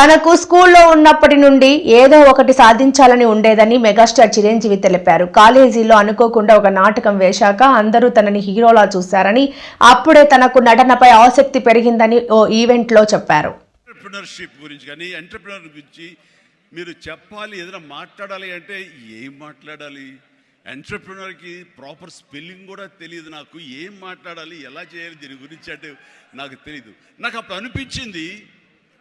తనకు స్కూల్లో ఉన్నప్పటి నుండి ఏదో ఒకటి సాధించాలని ఉండేదని మెగాస్టార్ చిరంజీవి తెలిపారు. కాలేజీలో అనుకోకుండా ఒక నాటకం వేశాక అందరూ తనని హీరోలా చూశారని అప్పుడే తనకు నటనపై ఆసక్తి పెరిగిందని ఓ ఈవెంట్లో చెప్పారు. ఎంటర్ప్రినర్షిప్ గురించి కానీ ఎంటర్ప్రినర్ గురించి మీరు చెప్పాలి ఏదైనా మాట్లాడాలి అంటే ఏం మాట్లాడాలి? ఎంటర్ప్రినర్కి ప్రాపర్ స్పెల్లింగ్ కూడా తెలియదు నాకు. ఏం మాట్లాడాలి? ఎలా చేయాలి? దీని గురించి అంటే నాకు తెలియదు నాకు అప్పుడు అనిపించింది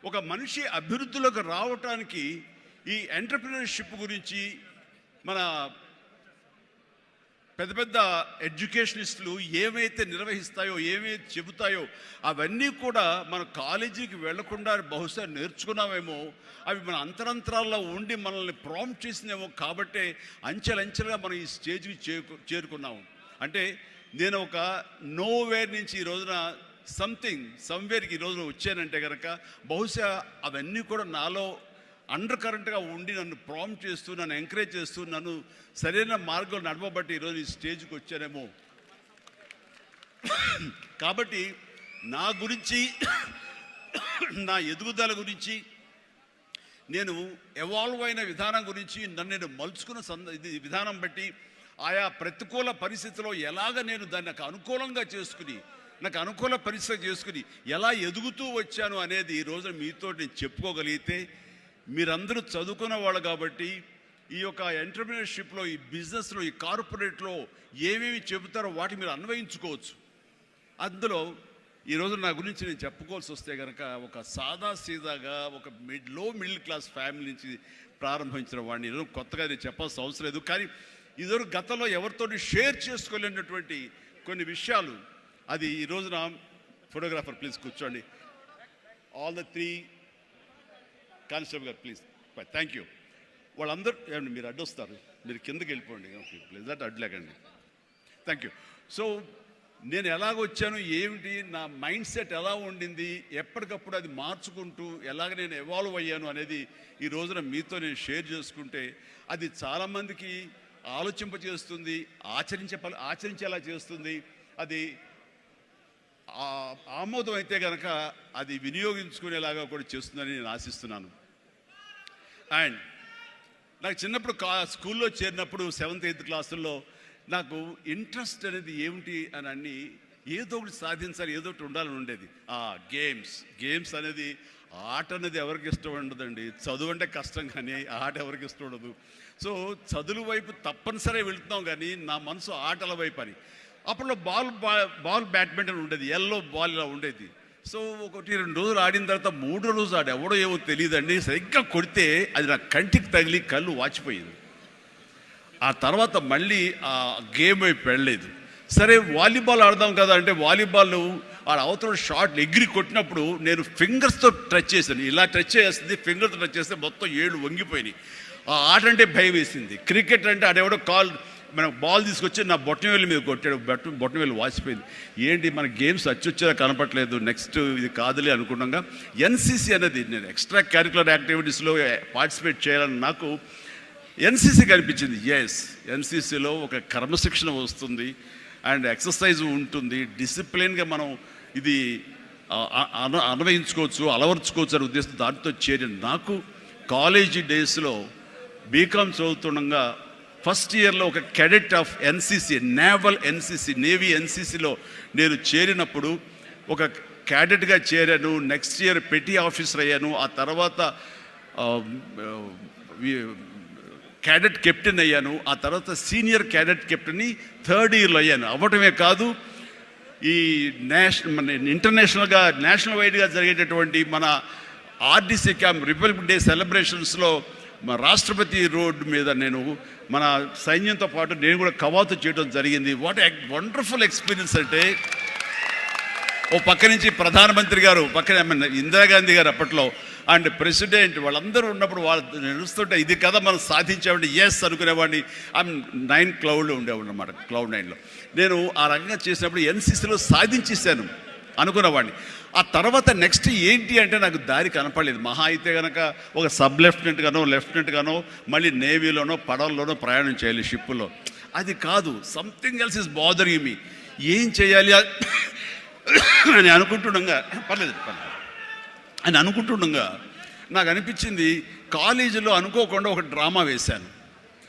ఒక మనిషి అభివృద్ధిలోకి రావటానికి ఈ ఎంటర్ప్రినర్షిప్ గురించి మన పెద్ద పెద్ద ఎడ్యుకేషనిస్టులు ఏమైతే నిర్వహిస్తాయో ఏమైతే చెబుతాయో అవన్నీ కూడా మన కాలేజీకి వెళ్ళకుండా బహుశా నేర్చుకున్నామేమో అవి మన అంతరంతరాల్లో ఉండి మనల్ని ప్రాంప్ట్ చేసినేమో కాబట్టే అంచెలంచెలుగా మనం ఈ స్టేజ్కి చేరుకున్నాము. అంటే నేను ఒక నోవేర్ నుంచి ఈ రోజున సంథింగ్ సమ్వేర్కి ఈ నువ్వు వచ్చానంటే కనుక బహుశా అవన్నీ కూడా నాలో అండర్ కరెంట్గా ఉండి నన్ను ప్రామ్ చేస్తూ నన్ను ఎంకరేజ్ చేస్తూ నన్ను సరైన మార్గంలో నడవబట్టి ఈరోజు ఈ స్టేజ్కి వచ్చానేమో. కాబట్టి నా గురించి నా ఎదుగుదల గురించి నేను ఎవాల్వ్ అయిన విధానం గురించి నన్ను నేను మలుచుకున్న సంద ఇది విధానం బట్టి ఆయా ప్రతికూల పరిస్థితిలో ఎలాగ నేను దాన్ని అనుకూలంగా చేసుకుని నాకు అనుకూల పరిస్థితి చేసుకుని ఎలా ఎదుగుతూ వచ్చాను అనేది ఈ రోజున మీతో నేను చెప్పుకోగలిగితే మీరందరూ చదువుకున్న వాళ్ళు కాబట్టి ఈ యొక్క ఎంటర్ప్రినర్షిప్లో ఈ బిజినెస్లో ఈ కార్పొరేట్లో ఏమేమి చెబుతారో వాటి మీరు అన్వయించుకోవచ్చు. అందులో ఈరోజు నా గురించి నేను చెప్పుకోవాల్సి వస్తే కనుక ఒక సాదా సీదాగా ఒక మిడ్లో మిడిల్ క్లాస్ ఫ్యామిలీ నుంచి ప్రారంభించిన వాడిని ఈరోజు కొత్తగా నేను చెప్పాల్సిన అవసరం లేదు. కానీ ఇదివరకు గతంలో ఎవరితో షేర్ చేసుకోలేనటువంటి కొన్ని విషయాలు అది ఈ రోజున ఫోటోగ్రాఫర్ ప్లీజ్ కూర్చోండి. ఆల్ ద త్రీ కానిస్టేబుల్ గారు ప్లీజ్ థ్యాంక్ యూ వాళ్ళందరూ ఏమండి మీరు అడ్డొస్తారు. మీరు కిందకి వెళ్ళిపోండి. ఓకే ప్లీజ్ దట్ అడ్లేకండి థ్యాంక్ యూ సో నేను ఎలాగ వచ్చాను ఏమిటి నా మైండ్ సెట్ ఎలా ఉండింది ఎప్పటికప్పుడు అది మార్చుకుంటూ ఎలాగ నేను ఎవాల్వ్ అయ్యాను అనేది ఈ రోజున మీతో నేను షేర్ చేసుకుంటే అది చాలామందికి ఆలోచింపజేస్తుంది ఆచరించే పని ఆచరించేలా చేస్తుంది. అది ఆమోదం అయితే కనుక అది వినియోగించుకునేలాగా కూడా చేస్తుందని నేను ఆశిస్తున్నాను. అండ్ నాకు చిన్నప్పుడు కా స్కూల్లో చేరినప్పుడు సెవెంత్ ఎయిత్ క్లాసుల్లో నాకు ఇంట్రెస్ట్ అనేది ఏమిటి అని అన్ని ఏదో ఒకటి సాధించాలి ఏదో ఒకటి ఉండాలని ఉండేది. ఆ గేమ్స్ గేమ్స్ అనేది ఆట అనేది ఎవరికి ఇష్టం ఉండదండి. చదువు అంటే కష్టం కానీ ఆట ఎవరికి ఇష్టం ఉండదు. సో చదువు వైపు తప్పనిసరి వెళుతున్నాం కానీ నా మనసు ఆటల వైపు అని. అప్పట్లో బాల్ బాల్ బ్యాడ్మింటన్ ఉండేది ఎల్లో బాల్ ఇలా ఉండేది. సో ఒకటి రెండు రోజులు ఆడిన తర్వాత మూడో రోజు ఆడు ఎవడో ఏవో తెలియదండి సరిగ్గా కొడితే అది నా కంటికి తగిలి కళ్ళు వాచిపోయింది ఆ తర్వాత మళ్ళీ ఆ గేమ్ వైపు వెళ్ళలేదు సరే వాలీబాల్ ఆడదాం కదా అంటే వాలీబాల్ ఆడ అవతల షార్ట్ ఎగిరి కొట్టినప్పుడు నేను ఫింగర్స్తో టచ్ చేశాను. ఇలా టచ్ చేస్తుంది ఫింగర్తో టచ్ చేస్తే మొత్తం ఏళ్ళు వంగిపోయినాయి. ఆ ఆట అంటే భయం వేసింది. క్రికెట్ అంటే ఆడెవడో కాల్ మన బాల్ తీసుకొచ్చి నా బొట్టనవేలు మీద కొట్టాడు. బొట్ట బొట్టనవేలు వాసిపోయింది. ఏంటి మన గేమ్స్ అచ్చొచ్చేలా కనపట్లేదు నెక్స్ట్ ఇది కాదులే అనుకున్నాగా. ఎన్సీసీ అనేది నేను ఎక్స్ట్రా క్యారికులర్ యాక్టివిటీస్లో పార్టిసిపేట్ చేయాలని నాకు ఎన్సీసీ కనిపించింది. ఎస్ ఎన్సీసీలో ఒక క్రమశిక్షణ వస్తుంది. అండ్ ఎక్సర్సైజ్ ఉంటుంది. డిసిప్లిన్గా మనం ఇది అన- అన్వయించుకోవచ్చు అలవర్చుకోవచ్చు అనే ఉద్దేశం దాంతో చేరి నాకు కాలేజీ డేస్లో బీకామ్ చదువుతుండగా ఫస్ట్ ఇయర్లో ఒక cadet of NCC naval NCC navy ఎన్సీసీలో నేను చేరినప్పుడు ఒక క్యాడెట్గా చేరాను నెక్స్ట్ ఇయర్ పెటీ ఆఫీసర్ అయ్యాను ఆ తర్వాత క్యాడెట్ కెప్టెన్ అయ్యాను ఆ తర్వాత సీనియర్ క్యాడెట్ కెప్టెన్ థర్డ్ ఇయర్లో అయ్యాను. అవ్వటమే కాదు ఈ నేషనల్ మన ఇంటర్నేషనల్గా నేషనల్ వైడ్గా జరిగేటటువంటి మన ఆర్డీసీ క్యాంప్ రిపబ్లిక్ డే సెలబ్రేషన్స్లో మా రాష్ట్రపతి రోడ్డు మీద నేను మన సైన్యంతో పాటు నేను కూడా కవాతు చేయడం జరిగింది. వాట్ వండర్ఫుల్ ఎక్స్పీరియన్స్ అంటే ఓ పక్క నుంచి ప్రధానమంత్రి గారు పక్కన ఇందిరాగాంధీ గారు అప్పట్లో అండ్ ప్రెసిడెంట్ వాళ్ళందరూ ఉన్నప్పుడు వాళ్ళు నడుస్తుంటే ఇది కదా మనం సాధించామంటే ఎస్ అనుకునేవాడిని. ఐమ్ నైన్ క్లౌడ్లో ఉండేవాడు అనమాట క్లౌడ్ నైన్లో నేను ఆ రకంగా చేసినప్పుడు ఎన్సీసీలో సాధించేశాను. అనుకునేవాడిని ఆ తర్వాత నెక్స్ట్ ఏంటి అంటే నాకు దారి కనపడలేదు. మహా అయితే కనుక ఒక సబ్ లెఫ్టినెంట్ గానో లెఫ్టినెంట్ గానో మళ్ళీ నేవీలోనో పడవల్లోనో ప్రయాణం చేయాలి షిప్పులో. అది కాదు something else is bothering me ఏం చేయాలి? అని అనుకుంటుండగా పర్లేదు పర్లేదు. అని అనుకుంటుండగా నాకు అనిపించింది కాలేజీలో అనుకోకుండా ఒక డ్రామా వేశాను.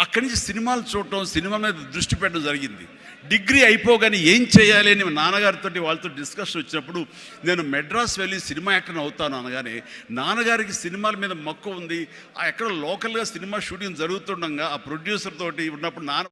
అక్కడి నుంచి సినిమాలు చూడటం సినిమా మీద దృష్టి పెట్టడం జరిగింది. డిగ్రీ అయిపోగానే ఏం చేయాలి అని మా నాన్నగారితో వాళ్ళతో డిస్కషన్ వచ్చినప్పుడు నేను మెడ్రాస్ వెళ్ళి సినిమా యాక్టర్ అవుతాను అనగానే నాన్నగారికి సినిమాల మీద మక్కువ ఉంది. ఆ ఎక్కడ లోకల్గా సినిమా షూటింగ్ జరుగుతుండగా ఆ ప్రొడ్యూసర్ తోటి ఉన్నప్పుడు నాన్న